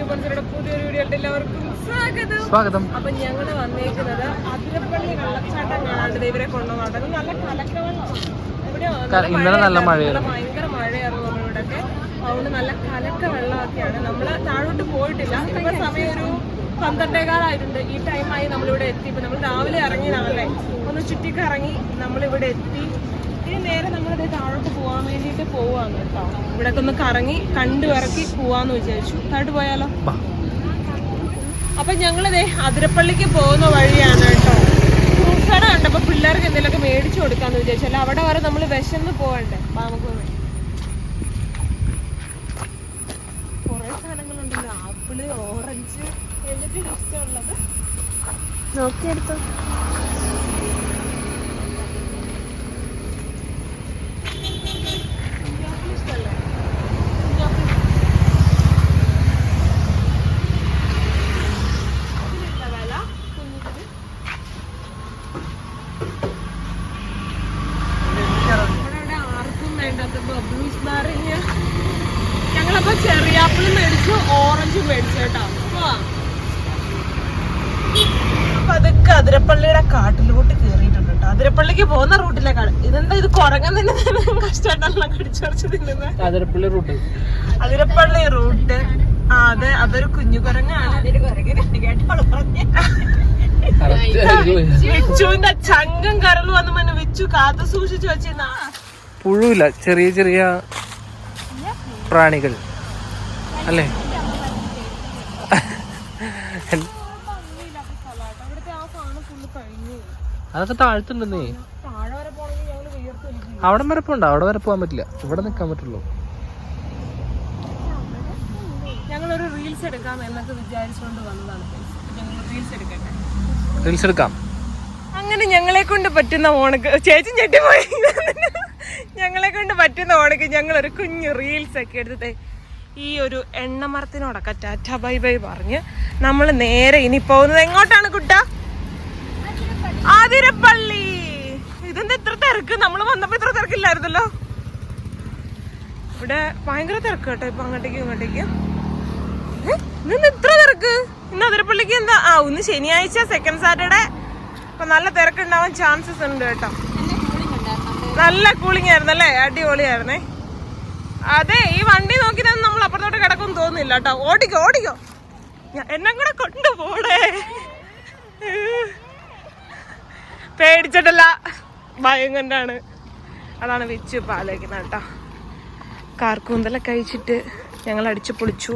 പുതിയൊരു എല്ലാവർക്കും സ്വാഗതം. സ്വാഗതം. അപ്പൊ ഞങ്ങൾ വന്നേക്കുന്നത് അതിരപ്പള്ളി വെള്ളച്ചാട്ടം കാണാണ്ട് ഇവരെ കൊണ്ടുവന്നു നല്ല കലക്കവെള്ളമാണ് ഇവിടെ ക- ഇന്നലെ നല്ല മഴയായിരുന്നു. ഭയങ്കര മഴയായിരുന്നു നമ്മളിവിടെയൊക്കെ അതുകൊണ്ട് നല്ല കലക്ക വെള്ളമൊക്കെയാണ് നമ്മൾ താഴോട്ട് പോയിട്ടില്ല. ഇപ്പൊ സമയം ഒരു പന്ത്രണ്ടേകാലായിട്ടുണ്ട്. ഈ ടൈമായി നമ്മളിവിടെ എത്തി. ഇപ്പൊ നമ്മൾ രാവിലെ ഇറങ്ങിയതാണല്ലേ ഒന്ന് ചുറ്റിക്കറങ്ങി നമ്മളിവിടെ എത്തി. ഇനി നേരെ നമ്മളിത് താഴോട്ട് പോവാൻ വേണ്ടിട്ട് പോവാണ് കേട്ടോ. ഇവിടെ ഒന്ന് കറങ്ങി കണ്ടു ഇറക്കി പോവാന്ന് വിചാരിച്ചു. താഴോട്ട് പോയാലോ. അപ്പൊ ഞങ്ങളിതേ അതിരപ്പള്ളിക്ക് പോകുന്ന വഴിയാണ് കേട്ടോ. ഫ്രൂട്ട്സ് കട കണ്ടപ്പോ പിള്ളേർക്ക് എന്തെങ്കിലുമൊക്കെ മേടിച്ചു കൊടുക്കാന്ന് വിചാരിച്ചു. അവിടെ വരെ നമ്മൾ വിശന്ന് പോകണ്ടേ അപ്പൊ നമുക്ക്. കുറേ സാധനങ്ങളുണ്ടല്ലോ. ആപ്പിൾ ഓറഞ്ച് എന്തൊക്കെ ഇഷ്ടമുള്ളത് നോക്കിയെടുത്തു. ആർക്കും വേണ്ടാത്ത ബബ്ലൂസ് ബാറിങ്. ഞങ്ങളപ്പോ ചെറിയാപ്പിളും മേടിച്ചു ഓറഞ്ചും മേടിച്ചു കേട്ടോ. അപ്പൊ അതൊക്കെ അതിരപ്പള്ളിയുടെ കാട്ടിലോട്ട് കേറിയിട്ടുണ്ട് കേട്ടോ. അതിരപ്പള്ളിക്ക് പോകുന്ന റൂട്ടിലെ കാട്. ഇതെന്താ ഇത് കുറങ്ങാൻ തന്നെ കഷ്ടമായിട്ടെല്ലാം കടിച്ചറച്ച് തിന്നുന്നത് അതിരപ്പള്ളി റൂട്ട്. അതിരപ്പള്ളി റൂട്ട്. ആ അതെ അതൊരു കുഞ്ഞു കുരങ്ങാണ്. വിച്ചുവിന്റെ ചങ്കം കരൾ വന്ന് മന വിച്ചു കാത്തു സൂക്ഷിച്ചു വെച്ചിരുന്ന പുഴുവില്ല. ചെറിയ ചെറിയ പ്രാണികൾ. അല്ലേ? അതൊക്കെ താഴ്ത്തുണ്ടെന്നേ. അവിടെ വരെ പോണ്ട. അവിടെ വരെ പോകാൻ പറ്റില്ല. ഇവിടെ നിൽക്കാൻ പറ്റുള്ളൂ. ഞങ്ങളൊരു റീൽസ് എടുക്കാം എന്നൊക്കെ വിചാരിച്ചുകൊണ്ട് വന്നതാണ്. റീൽസ് എടുക്കട്ടെ? റീൽസ് എടുക്കാം. അങ്ങനെ ഞങ്ങളെ കൊണ്ട് പറ്റുന്ന ഓണക്ക് ചേച്ചി ഞെട്ടിപ്പോയി. ഞങ്ങളെ കൊണ്ട് പറ്റുന്ന ഓണക്ക് ഞങ്ങൾ ഒരു കുഞ്ഞു റീൽസ് ഒക്കെ എടുത്തേ ഈ ഒരു എണ്ണമരത്തിനോടൊക്കെ ടാറ്റ ബൈ ബൈ പറഞ്ഞ് നമ്മൾ നേരെ ഇനി പോകുന്നത് എങ്ങോട്ടാണ് കുട്ട? ആതിരപ്പള്ളി. ഇതെന്താ ഇത്ര തിരക്ക്? നമ്മൾ വന്നപ്പോ ഇത്ര തിരക്കില്ലായിരുന്നല്ലോ. ഇവിടെ ഭയങ്കര തിരക്ക് കേട്ടോ ഇപ്പൊ അങ്ങോട്ടേക്ക് ഇങ്ങോട്ടേക്ക്. ഇത്ര തിരക്ക്? ഇന്ന് അതിരപ്പള്ളിക്ക് എന്താ? ആ ഒന്ന് ശനിയാഴ്ച സെക്കൻഡ് സാറ്റർഡേ അപ്പൊ നല്ല തിരക്കുണ്ടാവാൻ ചാൻസസ് ഉണ്ട് കേട്ടോ. നല്ല കൂളിംഗ് ആയിരുന്നു അല്ലേ? അടിപൊളിയായിരുന്നേ. അതെ ഈ വണ്ടി നോക്കി തന്നെ നമ്മൾ അപ്പുറത്തോട്ട് കിടക്കും തോന്നില്ല കേട്ടോ. ഓടിക്കോ ഓടിക്കോ. എന്നെ കൂടെ കൊണ്ടുപോടേ. പേടിച്ചിട്ടല്ല. ഭയം കൊണ്ടാണ്. അതാണ് വിച്ചു പാലേക്കുന്നത് കേട്ടോ. കാർക്കൂന്തലൊക്കെ കഴിച്ചിട്ട് ഞങ്ങൾ അടിച്ചു പൊളിച്ചു.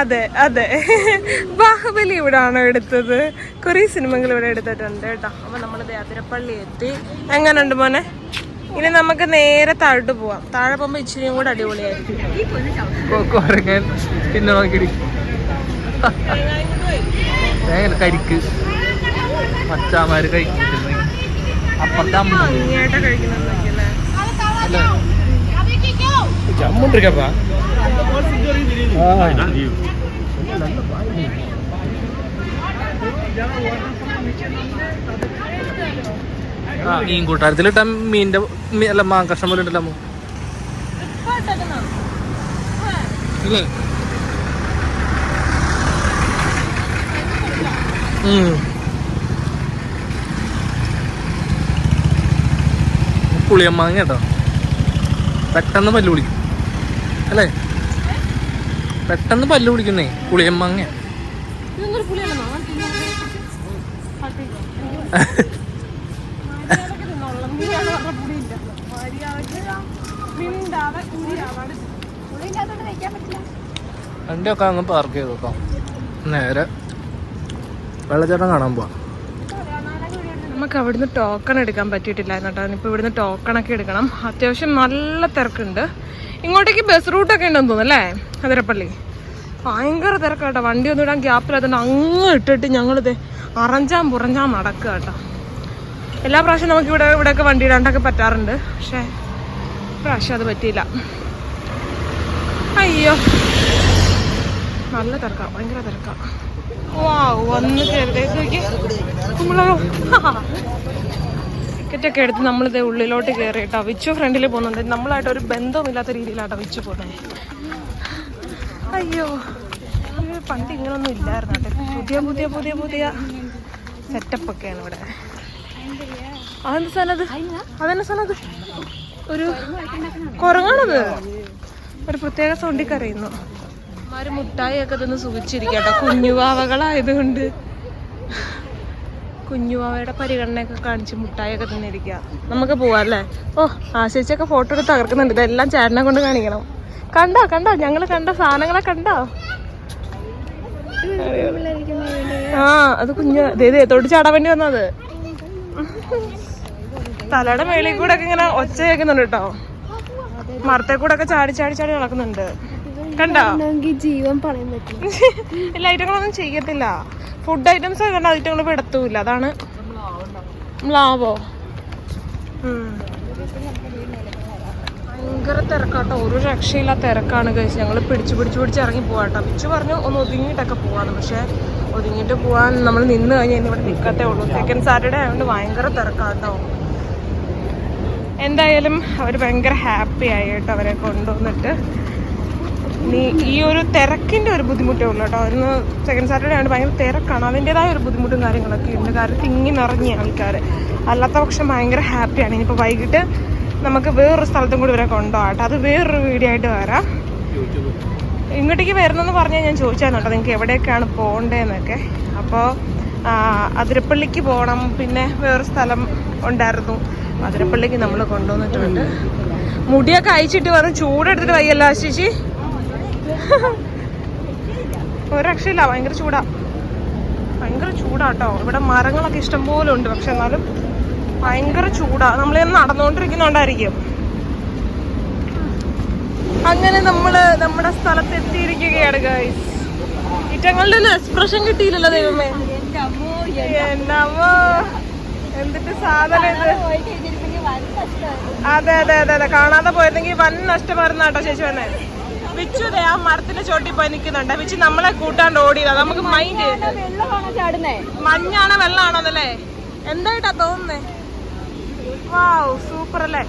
അതെ അതെ. ബാഹുബലി ഇവിടാണോ എടുത്തത്. കുറേ സിനിമകൾ ഇവിടെ എടുത്തിട്ടുണ്ട് കേട്ടോ. അപ്പൊ നമ്മൾ അതിരപ്പള്ളി എത്തി എങ്ങനെയുണ്ട് മോനെ? ഇനി നമുക്ക് നേരെ താഴോട്ട് പോവാം. താഴെ പോകുമ്പോ ഇച്ചിരിയും കൂടെ അടിപൊളിയായിരിക്കും. കുരങ്ങൻ. പിന്നെ കരിക്ക്. മച്ചാമാര് കഴിക്കുന്നുണ്ട്. അപ്പുറത്തെ കഴിക്കുന്നത് നോക്കിയല്ലേ അല്ലേ ആ മീൻ കൂട്ടാരത്തിലിട്ട മീനിന്റെ മീ- അല്ല മാങ്കഷ്ണം പോലെ ഉണ്ടല്ലോ അല്ലേ? പുളിയമ്മാങ്ങ കേട്ടോ. പെട്ടെന്ന് പല്ല് അല്ലേ? പെട്ടെന്ന് പല്ല് പിടിക്കുന്നേ. പുളിയമ്മങ്ങ. വണ്ടിയൊക്കെ അങ്ങ് പാർക്ക് ചെയ്ത് നോക്കാം നേരെ വെള്ളച്ചാട്ടം കാണാൻ പോവാം. നമുക്ക് അവിടുന്ന് ടോക്കൺ എടുക്കാൻ പറ്റിയിട്ടില്ലായിരുന്നു കേട്ടോ. ഇപ്പൊ ഇവിടുന്ന് ടോക്കൺ ഒക്കെ എടുക്കണം. അത്യാവശ്യം നല്ല തിരക്കുണ്ട്. ഇങ്ങോട്ടേക്ക് ബസ് റൂട്ടൊക്കെ ഉണ്ടെന്ന് തോന്നുന്നു അല്ലേ? അതിരപ്പള്ളി. ഭയങ്കര തിരക്കാട്ടോ. വണ്ടി ഒന്നും ഇടാൻ ഗ്യാപ്പില്ലാത്തതുകൊണ്ട് അങ്ങ് ഇട്ടിട്ട് ഞങ്ങളിത് അറഞ്ചാം പുറഞ്ചാൻ നടക്കുക കേട്ടോ. എല്ലാ പ്രാവശ്യം നമുക്ക് ഇവിടെ ഇവിടെയൊക്കെ വണ്ടി ഇടാണ്ടൊക്കെ പറ്റാറുണ്ട്. പക്ഷേ പ്രാവശ്യം അത് പറ്റിയില്ല. അയ്യോ. നല്ല തിരക്കാ. ഭയങ്കര തിരക്കാ. വാ വന്ന് കയറി നമ്മളോ ടിക്കറ്റൊക്കെ എടുത്ത് നമ്മളിത് ഉള്ളിലോട്ട് കയറിയിട്ടോ വിച്ചു ഫ്രണ്ടിൽ പോകുന്നുണ്ട്. നമ്മളായിട്ട് ഒരു ബന്ധവുമില്ലാത്ത രീതിയിലാട്ടോ വിച്ചു പോകുന്നത്. അയ്യോ പണ്ട് ഇങ്ങനൊന്നും ഇല്ലായിരുന്നു കേട്ടോ പുതിയ പുതിയ പുതിയ പുതിയ സെറ്റപ്പ് ഒക്കെയാണ് ഇവിടെ. അതെന്ത് സ്ഥലം അത് അതെന്നെ സ്ഥലം അത് ഒരു കുറങ്ങാണത് ഒരു പ്രത്യേക സൗണ്ടിൽ കരയുന്നു. മാര് മുട്ടായി ഒക്കെ തിന്ന് സുഖിച്ചിരിക്കട്ടോ. കുഞ്ഞുവാവകളായതുകൊണ്ട്. കുഞ്ഞുവാവയുടെ പരിഗണനയൊക്കെ കാണിച്ച് മുട്ടായൊക്കെ തിന്നിരിക്കുക നമുക്ക് പോവാം അല്ലേ? ഓ ആശിച്ചൊക്കെ ഫോട്ടോ എടുത്ത് തകർക്കുന്നുണ്ട്. ഇതെല്ലാം ചേട്ടനെ കൊണ്ട് കാണിക്കണം. കണ്ടോ കണ്ടോ? ഞങ്ങൾ കണ്ട സാധനങ്ങളെ കണ്ടോ? ആ അത് കുഞ്ഞു തൊട്ട് ചാടാൻ വേണ്ടി വന്നത്. തലയുടെ മേളിൽ കൂടെ ഒക്കെ ഇങ്ങനെ ഒച്ച കേൾക്കുന്നുണ്ട് കേട്ടോ. മരത്തെ കൂടെ ഒക്കെ ചാടി ചാടി ചാടി നടക്കുന്നുണ്ട്. കണ്ടോ? ജീവൻ പറയാൻ പറ്റും ഇല്ല ഐറ്റങ്ങളൊന്നും ചെയ്യത്തില്ല. ഫുഡ് ഐറ്റംസ് ഒക്കെ കണ്ട ഞങ്ങൾ പെടുത്തൂല. അതാണ് മ്ലാവോ? ഉം. ഭയങ്കര തിരക്കാട്ടോ. ഒരു രക്ഷയില്ല തിരക്കാണ് കഴിച്ച് ഞങ്ങൾ പിടിച്ച് പിടിച്ച് പിടിച്ച് ഇറങ്ങി പോവാട്ടോ. പിച്ചു പറഞ്ഞു ഒന്ന് ഒതുങ്ങിയിട്ടൊക്കെ പോവാണ് പക്ഷെ ഒതുങ്ങിയിട്ട് പോവാൻ നമ്മൾ നിന്ന് കഴിഞ്ഞാൽ ഇവിടെ നിൽക്കത്തേ ഉള്ളൂ. സെക്കൻഡ് സാറ്റർഡേ ആയതുകൊണ്ട് ഭയങ്കര തിരക്കാട്ടോ. എന്തായാലും അവർ ഭയങ്കര ഹാപ്പി ആയി കേട്ടോ അവരെ കൊണ്ടുവന്നിട്ട്. നീ ഈ ഒരു തിരക്കിന്റെ ഒരു ബുദ്ധിമുട്ടേ ഉള്ളൂ കേട്ടോ. ഇന്ന് സെക്കൻഡ് സാറ്റർഡേ ആണ് ഭയങ്കര തിരക്കാണ്. അതിന്റെതായ ഒരു ബുദ്ധിമുട്ടും കാര്യങ്ങളൊക്കെ ഉണ്ട്. കാരണം തിങ്ങി നിറഞ്ഞ ആൾക്കാർ അല്ലാത്ത പക്ഷം ഭയങ്കര ഹാപ്പിയാണ് ഇനിയിപ്പോൾ വൈകിട്ട് നമുക്ക് വേറൊരു സ്ഥലത്തും കൂടി ഇവരെ കൊണ്ടുപോകട്ടെ അത് വേറൊരു വീഡിയോ ആയിട്ട് വരാം. ഇങ്ങോട്ടേക്ക് വരുന്നെന്ന് പറഞ്ഞാൽ ഞാൻ ചോദിച്ചായിരുന്നു കേട്ടോ. നിങ്ങൾക്ക് എവിടെയൊക്കെയാണ് പോകേണ്ടതെന്നൊക്കെ. അപ്പോൾ അതിരപ്പള്ളിക്ക് പോകണം. പിന്നെ വേറൊരു സ്ഥലം ഉണ്ടായിരുന്നു. അതിരപ്പള്ളിക്ക് നമ്മൾ കൊണ്ടുവന്നിട്ടുണ്ട്. മുടിയൊക്കെ അയച്ചിട്ട് വന്ന് ചൂടെടുത്തിട്ട് വയ്യല്ലോ ആശിച്ചി ഒരു രക്ഷയില്ല ഭയങ്കര ചൂടാ. ഭയങ്കര ചൂടാട്ടോ. ഇവിടെ മരങ്ങളൊക്കെ ഇഷ്ടം പോലെ ഉണ്ട് പക്ഷെ എന്നാലും ഭയങ്കര ചൂടാ. നമ്മൾ നടന്നുകൊണ്ടിരിക്കുന്നുണ്ടായിരിക്കും അങ്ങനെ നമ്മൾ നമ്മുടെ സ്ഥലത്ത് എത്തിയിരിക്കുകയാണ് ഗൈസ് ഇറ്റങ്ങളുടെ ഒന്നും എക്സ്പ്രഷൻ കിട്ടിയില്ലല്ലോ ദൈവമേ. എന്റെ അമ്മോ. എന്തിട്ട് സാധനം ഇത്? അതെ അതെ അതെ അതെ. കാണാതെ പോയിരുന്നെങ്കിൽ വൻ നഷ്ടമായിരുന്നു കേട്ടോ ചേച്ചി വന്നെ വിച്ചു ആ മരത്തിന്റെ ചോട്ടിൽ പോയി നിൽക്കുന്നുണ്ട്. വിച്ചു നമ്മളെ കൂട്ടാണ്ട് ഓടിയതാ. നമുക്ക് മൈൻഡ് മഞ്ഞാണോ വെള്ളമാണോ എന്നല്ലേ എന്തായിട്ടാ തോന്നുന്നേ? വാവ് സൂപ്പർ അല്ലേ?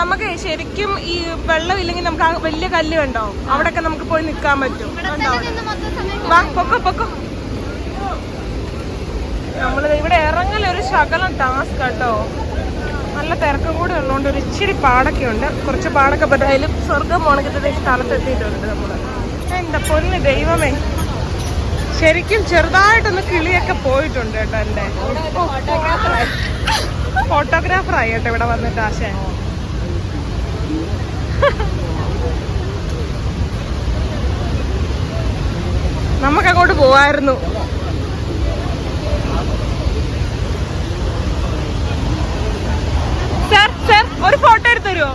നമുക്ക് ശരിക്കും ഈ വെള്ളം ഇല്ലെങ്കിൽ നമുക്ക് വലിയ കല്ല് കണ്ടോ? അവിടെയൊക്കെ നമുക്ക് പോയി നിൽക്കാൻ പറ്റും. വാ പൊക്കോ പൊക്കോ. നമ്മൾ ഇവിടെ ഇറങ്ങലൊരു ശകലം ടാസ്ക് കേട്ടോ നല്ല തിരക്കും കൂടെ ഉള്ളതുകൊണ്ട് ഒരു ഇച്ചിരി പാടൊക്കെ ഉണ്ട്. കുറച്ച് പാടൊക്കെ പറ്റായാലും സ്വർഗം ഉണക്കത്തെ സ്ഥലത്ത് എത്തിയിട്ടുണ്ട് നമ്മൾ എന്താ പൊന്ന് ദൈവമേ. ശരിക്കും ചെറുതായിട്ടൊന്ന് കിളിയൊക്കെ പോയിട്ടുണ്ട് കേട്ടോ എന്റെ. ഫോട്ടോഗ്രാഫർ ആയി കേട്ടോ ഇവിടെ വന്നിട്ട് ആശ. നമുക്കങ്ങോട്ട് പോവായിരുന്നു. ഒരു ഫോട്ടോ എടുത്തു തരുമോ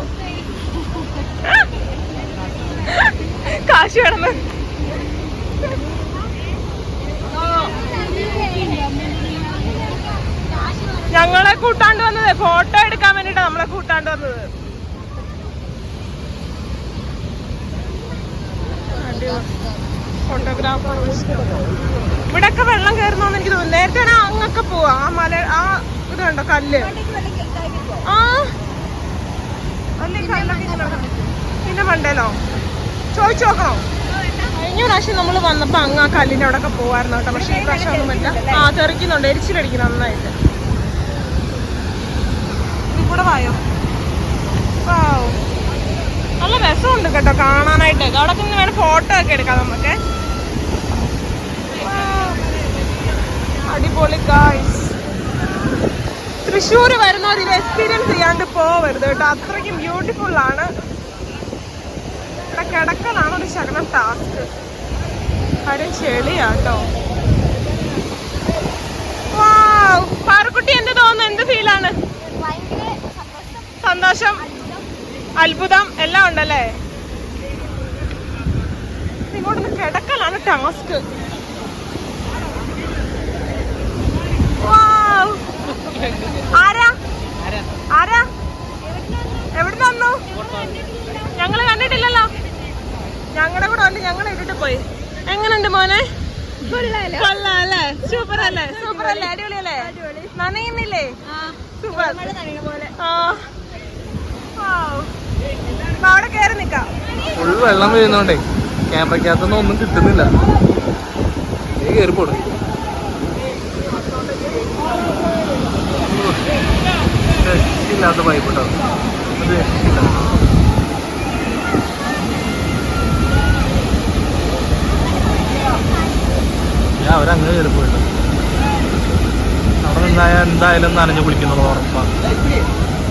കാശ് വേണമെന്ന് ഞങ്ങളെ കൂട്ടാണ്ട് വന്നത്. ഫോട്ടോ എടുക്കാൻ വേണ്ടിട്ടാ നമ്മളെ കൂട്ടാണ്ട് വന്നത്. ഫോട്ടോഗ്രാഫർ ഇവിടൊക്കെ വെള്ളം കയറുന്നോന്ന് എനിക്ക് തോന്നുന്നു. നേരത്തെ അങ്ങൊക്കെ പോവാ. ആ മല ആ ഇത് കണ്ടോ കല്ല്? ആ അല്ലേ കല്ലൊക്കെ ഇങ്ങനെ ഉണ്ട്. പിന്നെ മണ്ടേലോ? ചോദിച്ചു നോക്കണോ? കഴിഞ്ഞ പ്രാവശ്യം നമ്മൾ വന്നപ്പോ അങ്ങ് ആ കല്ലിന്റെ അവിടെ ഒക്കെ പോവായിരുന്നു കേട്ടോ. പക്ഷെ ഈ പ്രാവശ്യം ഒന്നും പറ്റില്ല ആ തെറിക്കുന്നുണ്ട്. എരിച്ചിലടിക്കുന്നു നന്നായിട്ട്. ഇതിൽ കൂടെ വായോ. നല്ല രസമുണ്ട് കേട്ടോ കാണാനായിട്ട്. അവിടെ നിന്ന് വേണം ഫോട്ടോ ഒക്കെ എടുക്കാം നമുക്ക്. അടിപൊളി ഗായ്സ് തൃശ്ശൂർ വരുന്നവർ ഇത് എക്സ്പീരിയൻസ് ചെയ്യാണ്ട് പോവരുത് കേട്ടോ. അത്രയ്ക്കും ബ്യൂട്ടിഫുൾ ആണ്. ഇവിടെ കിടക്കലാണ് ഒരു ശകലം ടാസ്ക് കാര്യം ചെളിയാട്ടോ. പാറക്കുട്ടി എന്ത് തോന്നുന്നു? എന്ത് ഫീലാണ് സന്തോഷം. അത്ഭുതം. എല്ലാം ഉണ്ടല്ലേ? ഇങ്ങോട്ടൊന്ന് കിടക്കലാണ് ടാസ്ക് ആരാ? ആരാ? എവിടുന്ന് വന്നു? ഞങ്ങൾ കണ്ടിട്ടില്ലല്ലോ. ഞങ്ങളുടെ കൂടെ വന്ന് ഞങ്ങൾ ഇട്ടിട്ട് പോയി. എങ്ങനെയുണ്ട് മോനെ? കൊള്ളാം അല്ലേ സൂപ്പർ അല്ലേ സൂപ്പർ അല്ലേ അടിപൊളി. അല്ലേ നനയുന്നില്ലേ സൂപ്പർ. ആ. അവിടെ കേറി നിക്കാം. ഫുൾ വെള്ളം വീഴുന്നോണ്ടേ. ക്യാമറക്കകത്തൊന്നും ഒന്നും കിട്ടുന്നില്ല. കയറി പോടും രക്ഷയില്ലാത്ത പൈപ്പ് ഉണ്ടാവും അത്. ഞാൻ അവരങ്ങനെ കയറി പോയിട്ട് അവിടെ നിന്നായ എന്തായാലും നനഞ്ഞു കുളിക്കുന്നുള്ളത് ഉറപ്പാണ്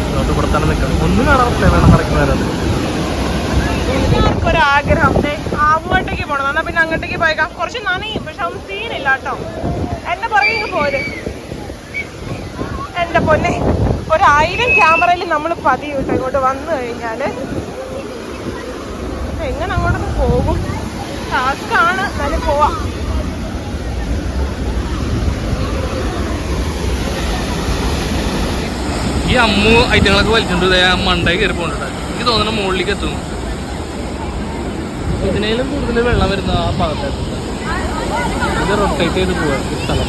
അതുകൊണ്ട് ഇവിടെ തന്നെ നിൽക്കണം. ഒന്നും കാണാൻ വേണം നടക്കുന്നവരത് ഒരാഗ്രഹം അങ്ങോട്ടേക്ക് പോണം. എന്നാ പിന്നെ അങ്ങോട്ടേക്ക് പോയേക്കാം. കുറച്ച് നനയും. പക്ഷെ ഒന്നും സീനില്ല കേട്ടോ. എന്റെ പുറകെ പോര് എന്റെ പൊന്നെ. ഒരായിരം ക്യാമറയിൽ നമ്മൾ പതിയും ഇങ്ങോട്ട് വന്നു കഴിഞ്ഞാൽ എങ്ങനെ അങ്ങോട്ടൊന്ന് പോകും? ടാസ്ക്കാണ്. എന്നാലും പോവാം. ഈ അമ്മു ഐറ്റങ്ങളൊക്കെ വലിച്ചിട്ടുണ്ട്. മണ്ടായി കയറി പോകണ്ട എനിക്ക് തോന്നുന്നു മുകളിലേക്ക് എത്തുന്നു ഇതിനേലും കൂടുതൽ വെള്ളം വരുന്ന ആ ഭാഗത്തായിട്ട് ഇത് റൊട്ടേറ്റ് ചെയ്ത് പോവാ. സ്ഥലം.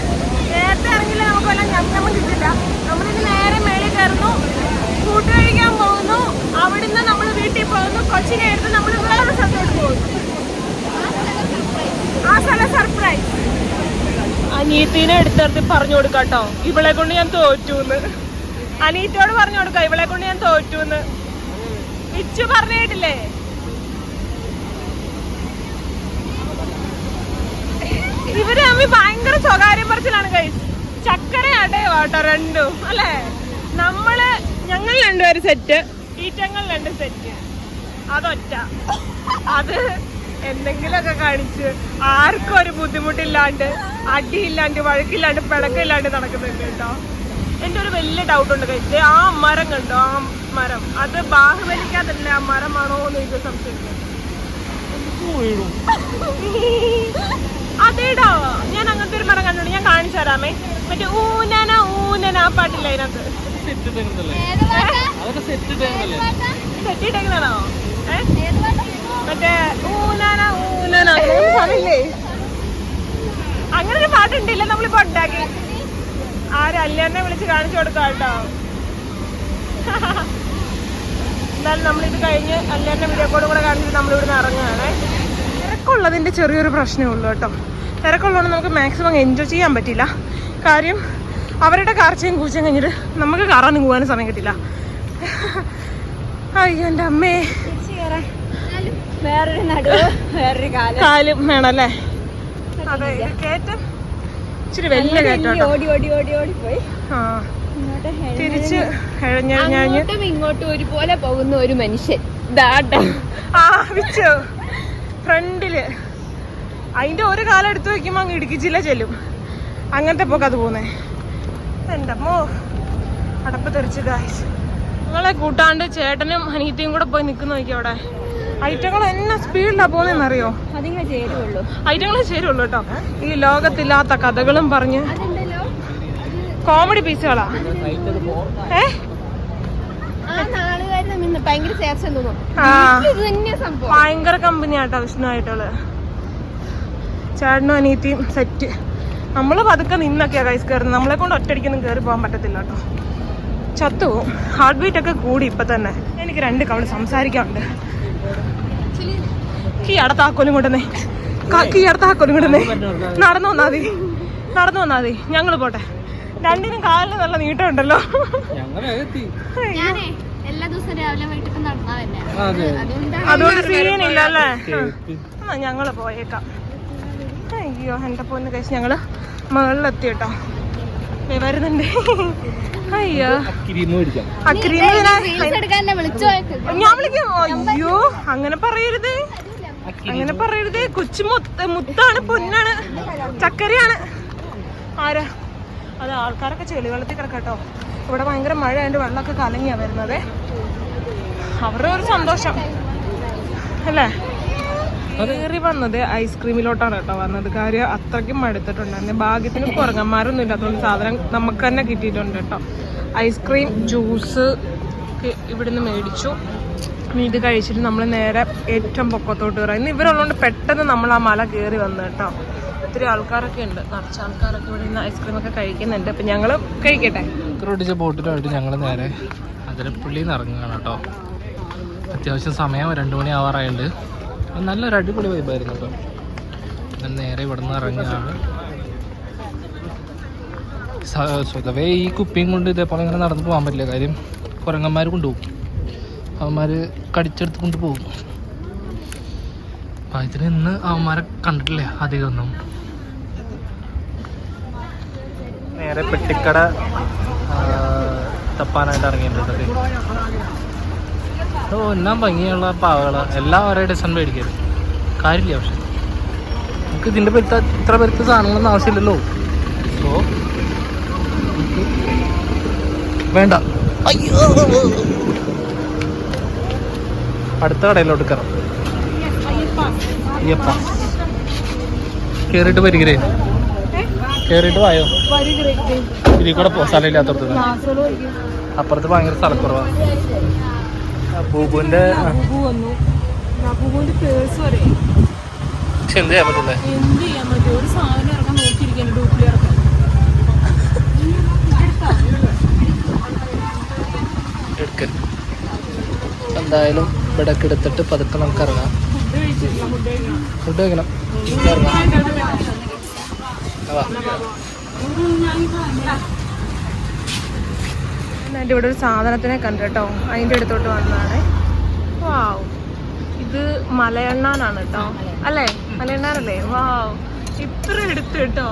നേരത്തെ ഇറങ്ങില്ല നമുക്ക് വല്ല ഞമ്മ കിട്ടില്ല നമ്മളിത് നേരെ മേളിൽ കയറുന്നു. കൂട്ട് കഴിക്കാൻ പോകുന്നു. അവിടുന്ന് നമ്മൾ വീട്ടിൽ പോകുന്നു. കൊച്ചിനെ എടുത്ത് നമ്മൾ വേറെ സ്ഥലത്തോട്ട് പോകുന്നു. ആ സ്ഥലം സർപ്രൈസ് അനീത്തിനെ എടുത്തെടുത്ത് പറഞ്ഞു കൊടുക്കാട്ടോ ഇവളെ കൊണ്ട് ഞാൻ തോറ്റൂന്ന്. അനീറ്റോട് പറഞ്ഞു കൊടുക്കാം. ഇവളെ കൊണ്ട് ഞാൻ തോറ്റൂന്ന്. ഇച്ചു പറഞ്ഞിട്ടില്ലേ തമ്മിൽ ഭയങ്കര സ്വകാര്യം പറച്ചിലാണ് കൈസ് ചക്കര അടയോ കേട്ടോ രണ്ടും അല്ലേ? നമ്മൾ ഞങ്ങൾ രണ്ടുപേരും സെറ്റ് ഈറ്റങ്ങൾ രണ്ട് സെറ്റ് അതൊറ്റ. അത് എന്തെങ്കിലുമൊക്കെ കാണിച്ച് ആർക്കും ഒരു ബുദ്ധിമുട്ടില്ലാണ്ട് അടിയില്ലാണ്ട് വഴക്കില്ലാണ്ട് പിണക്കില്ലാണ്ട് നടക്കുന്നുണ്ട് കേട്ടോ. എന്റെ ഒരു വലിയ ഡൗട്ട് ഉണ്ട് കഴിച്ചത് ആ മരം കണ്ടോ? ആ മരം. അത് ബാഹുബലിക്കാത്തല്ലേ ആ മരമാണോ എന്ന് എനിക്ക് സംശയിക്കുന്നത് അതേടാ ഞാൻ അങ്ങനത്തെ ഒരു മരം കണ്ടിട്ടുണ്ട്. ഞാൻ കാണിച്ചു തരാമേ. മറ്റേ ഊനന ഊനന ആ പാട്ടില്ല അതിനകത്ത്? സെറ്റ് മറ്റേ ഊനന ഊനന അങ്ങനെ ഒരു പാട്ട്? അങ്ങനെ ഒരു പാട്ടുണ്ടല്ലേ നമ്മളിപ്പോ ഉണ്ടാക്കി? ആര് വിളിച്ച് കാണിച്ചു കൊടുക്കാം കേട്ടോ. എന്നാലും നമ്മളിത് കഴിഞ്ഞ് അല്ലെന്നെ വീഡിയോ കോളും കൂടെ കാണിച്ചിട്ട് നമ്മളിവിടുന്ന് ഇറങ്ങുകയാണേ. തിരക്കുള്ളതിന്റെ ചെറിയൊരു പ്രശ്നമേ ഉള്ളൂ കേട്ടോ. തിരക്കുള്ളതുകൊണ്ട് നമുക്ക് മാക്സിമം എൻജോയ് ചെയ്യാൻ പറ്റില്ല കാര്യം അവരുടെ കാർച്ചയും കൂച്ചയും കഴിഞ്ഞിട്ട് നമുക്ക് കാറാൻ പോകാനും സമയം കിട്ടില്ല അയ്യോ എന്റെ അമ്മേ. വേറൊരു നടുവ് വേറൊരു കാലം. കാലും വേണല്ലേ അതെ ഇത് കയറ്റം. ഇച്ചിരി വലിയ കയറ്റം ഓടി ഓടി ഓടി ഓടി പോയി ആ. തിരിച്ച് അങ്ങോട്ടും ഇങ്ങോട്ടും ഒരുപോലെ പോകുന്ന ഒരു മനുഷ്യൻ. ഫ്രണ്ടിൽ. അതിന്റെ ഒരു കാലം എടുത്തു വെക്കുമ്പോ അങ്ങ് ഇടുക്കി ജില്ല ചെല്ലും. അങ്ങനത്തെ പോക്ക് അത് പോന്നേ. എന്റെ അമ്മോ അടപ്പ് തെറിച്ച് ഗായ്സ് നിങ്ങളെ കൂട്ടാണ്ട് ചേട്ടനും അനീത്തയും കൂടെ പോയി നിൽക്കുന്ന നോക്കി അവിടെ. ഐറ്റങ്ങൾ എന്നെ സ്പീഡിലാ പോകുന്നതെന്നറിയോ ഐറ്റങ്ങളെ ചേരുള്ളൂ. കേട്ടോ. ഈ ലോകത്തില്ലാത്ത കഥകളും പറഞ്ഞ് അതുണ്ടല്ലോ കോമഡി പീസുകളാ ഏ? ഭയങ്കര കമ്പനിയാട്ടോ വിഷ്ണു ആ ഇത് തന്നെ സംഭവം ഭയങ്കര കമ്പനിയാട്ടോ വിഷ്ണുവായിട്ടുള്ള ചേട്ടനും അനിയത്തിയും സെറ്റ് നമ്മൾ പതുക്കെ നിന്നൊക്കെയാ കൈസ് കയറുന്നത് നമ്മളെ കൊണ്ട് ഒറ്റയടിക്കൊന്നും കയറി പോകാൻ പറ്റത്തില്ല കേട്ടോ. ചത്തു ഹാർട്ട് ബീറ്റ് ഒക്കെ കൂടി ഇപ്പൊ തന്നെ. എനിക്ക് രണ്ട് കവൾ സംസാരിക്കാനുണ്ട്. കീ അടുത്ത ആക്കോലും കൊണ്ടുവന്നേ. കീ അടുത്ത ആക്കോലും കൊണ്ടുവന്നേ. നടന്നു വന്നാ മതി. നടന്നു വന്നാ മതി. ഞങ്ങൾ പോട്ടെ. രണ്ടിനും കാലിന് നല്ല നീട്ടം ഉണ്ടല്ലോ. എത്തി ഞാനേ എല്ലാ ദിവസവും രാവിലെ നടന്നാ തന്നെ അതുകൊണ്ട് സീനില്ല അല്ലേ എന്നാ ഞങ്ങൾ പോയേക്കാം. അയ്യോ എന്റെ പോന്ന് കഴിച്ച് ഞങ്ങൾ മുകളിലെത്തി കേട്ടോ. വരുന്നുണ്ട്. അയ്യോ. ഞാൻ വിളിക്കും. അയ്യോ അങ്ങനെ പറയരുത്. അങ്ങനെ പറയരുത്. കൊച്ചു മുത്ത് മുത്താണ് പൊന്നാണ് ചക്കരയാണ്. ആരാ? അത് ആൾക്കാരൊക്കെ ചെളിവെള്ളത്തിൽ കിടക്കട്ടോ. ഇവിടെ ഭയങ്കര മഴ അതിന്റെ വെള്ളമൊക്കെ കലങ്ങിയാ വരുന്നത്. അവരുടെ ഒരു സന്തോഷം. അല്ലേ? കയറി വന്നത് ഐസ്ക്രീമിലോട്ടാണ് കേട്ടോ വന്നത്. കാര്യം അത്രയ്ക്കും മടുത്തിട്ടുണ്ടായിരുന്നു ഭാഗ്യത്തിന് കുറങ്ങന്മാരൊന്നും ഇല്ലാത്തതുകൊണ്ട് സാധനം നമുക്ക് തന്നെ കിട്ടിയിട്ടുണ്ട് കേട്ടോ. ഐസ്ക്രീം ജ്യൂസ് ഇവിടുന്ന് മേടിച്ചു. ഇനി ഇത് കഴിച്ചിട്ട് നമ്മൾ നേരെ ഏറ്റവും പൊക്കത്തോട്ട് കയറാം ഇന്ന് ഇവരുള്ളതുകൊണ്ട് പെട്ടെന്ന് നമ്മൾ ആ മല കയറി വന്നു കേട്ടോ. ഒത്തിരി ആൾക്കാരൊക്കെ ഉണ്ട്. നിറച്ച ആൾക്കാരൊക്കെ ഇവിടെ നിന്ന് ഐസ്ക്രീം ഒക്കെ കഴിക്കുന്നുണ്ട്. അപ്പം ഞങ്ങൾ കഴിക്കട്ടെ. ഒടിച്ച ബോട്ടിലായിട്ട് ഞങ്ങൾ നേരെ അതിരപ്പള്ളിയിൽ നിന്ന് ഇറങ്ങുകയാണ് കേട്ടോ. അത്യാവശ്യം സമയം രണ്ട് മണി ആവാറായുണ്ട്. നല്ലൊരു അടിപൊളി വൈബായിരുന്നു കേട്ടോ. ഞാൻ നേരെ ഇവിടെ നിന്ന് ഇറങ്ങിയാണ് സ്വതവേ ഈ കുപ്പിയും കൊണ്ട് ഇതേപോലെ ഇങ്ങനെ നടന്നു പോകാൻ പറ്റില്ല. കാര്യം കുരങ്ങന്മാർ കൊണ്ടുപോകും. അവന്മാർ കടിച്ചെടുത്ത് കൊണ്ടുപോകും അപ്പം ഇതിന് ഇന്ന് അവന്മാരെ കണ്ടിട്ടില്ല? അധികമൊന്നും. നേരെ പെട്ടിക്കട തപ്പാനായിട്ട് ഇറങ്ങിയിട്ടുണ്ട്. ഓ എന്നാ ഭംഗിയുള്ള പാവകൾ എല്ലാം ഒരേ ഡിസൈൻ മേടിക്കരുത്. കാര്യമില്ല പക്ഷെ. നമുക്ക് ഇതിന്റെ പെരുത്ത ഇത്ര പെരുത്ത സാധനങ്ങളൊന്നും ആവശ്യമില്ലല്ലോ. സോ വേണ്ട. അയ്യോ. അടുത്ത കടയിലോട്ട് കയറാം അയ്യപ്പ. കയറിയിട്ട് വരികരേ കയറിയിട്ട് വായോ? ഇതിൽ കൂടെ പോ സ്ഥലമില്ലാത്തടത്ത് അപ്പുറത്ത് ഭയങ്കര സ്ഥലക്കുറവാണ് പക്ഷെ എന്ത് ചെയ്യാൻ എന്ത് ചെയ്യാൻ പറ്റും? ഒരു സാധനം ഇറക്കാൻ നോക്കിയിരിക്കുന്നു ഡൂപ്ലി ഇറക്കാൻ. എന്തായാലും ഇവിടെ എടുത്തിട്ട് പതുക്കെ നമുക്ക് ഇറങ്ങാം. ഫുഡ് കഴിക്കണം. ഇറങ്ങാം. എന്റെ ഇവിടെ ഒരു സാധനത്തിനെ കണ്ടു കേട്ടോ. അതിന്റെ അടുത്തോട്ട് വന്നതാണ്. വാവ് ഇത് മലയണ്ണാനാണ് കേട്ടോ. അല്ലേ? മലയണ്ണാനല്ലേ? വാവ് ഇത്ര എടുത്തു കേട്ടോ.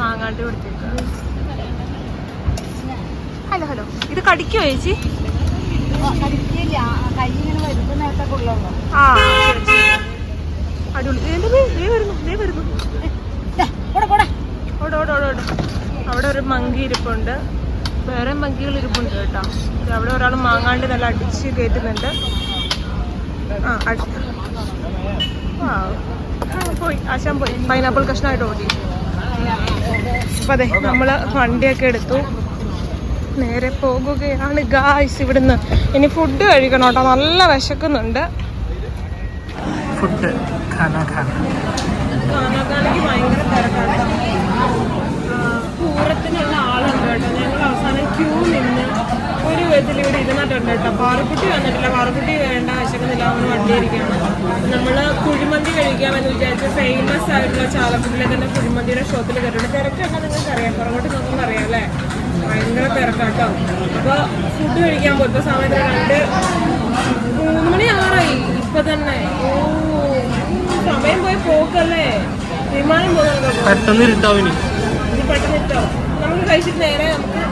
മാങ്ങാട്ട് കൊടുത്തേക്ക ഹലോ ഹലോ. ഇത് കടിക്കോ ചേച്ചി? ആ. അടിപൊളി. ദേ, വരുന്നു ദേ വരുന്നു. അവിടെ ഒരു മങ്കി ഇരിപ്പുണ്ട് വേറെ ഭംഗികൾ ഇരിപ്പുണ്ട് കേട്ടോ. അവിടെ ഒരാൾ മാങ്ങാണ്ട് നല്ല അടിച്ച് കയറ്റുന്നുണ്ട്. ആ അടുത്ത്. ആ പോയി. ആശാൻ പോയി. പൈനാപ്പിൾ കഷ്ണമായിട്ട് ഓടി. അപ്പൊ അതെ നമ്മൾ വണ്ടിയൊക്കെ എടുത്തു. നേരെ പോകുകയാണ് ഗായ്സ് ഇവിടുന്ന്. ഇനി ഫുഡ് കഴിക്കണം കേട്ടോ. നല്ല വിശക്കുന്നുണ്ട്. ഫുഡ് ഖാന ഖാന. ഇരുന്നിട്ടുണ്ട് കേട്ടോ. പാറക്കുട്ടി വന്നിട്ടില്ല. പാറക്കുട്ടി വേണ്ട വിശക്കുന്നില്ല അവന് വണ്ടി ഇരിക്കുകയാണ് നമ്മൾ കുഴിമന്തി കഴിക്കാമെന്ന് വിചാരിച്ച് ഫേമസ് ആയിട്ടുള്ള ചാലക്കുടിയിലെ തന്നെ കുഴിമന്തിയുടെ ഷോപ്പിൽ കയറിയിട്ട് തിരക്കൊക്കെ നിങ്ങൾക്ക് അറിയാം. പുറകോട്ട് നോക്കുമ്പോൾ അറിയാം അല്ലേ? ഭയങ്കര തിരക്കാട്ടോ അപ്പോൾ ഫുഡ് കഴിക്കാൻ പോയപ്പോൾ സമയത്ത് രണ്ട് മൂന്ന് മണി ആറായി. ഇപ്പൊ തന്നെ. ഓ സമയം പോയി പോക്കല്ലേ? വിമാനം പോകുന്നുണ്ടോ പെട്ടെന്ന് ഇരുട്ടാവും പെട്ടെന്ന് ഇരുട്ടാവും. നമുക്ക് കഴിച്ചിട്ട് നേരെ നമുക്ക്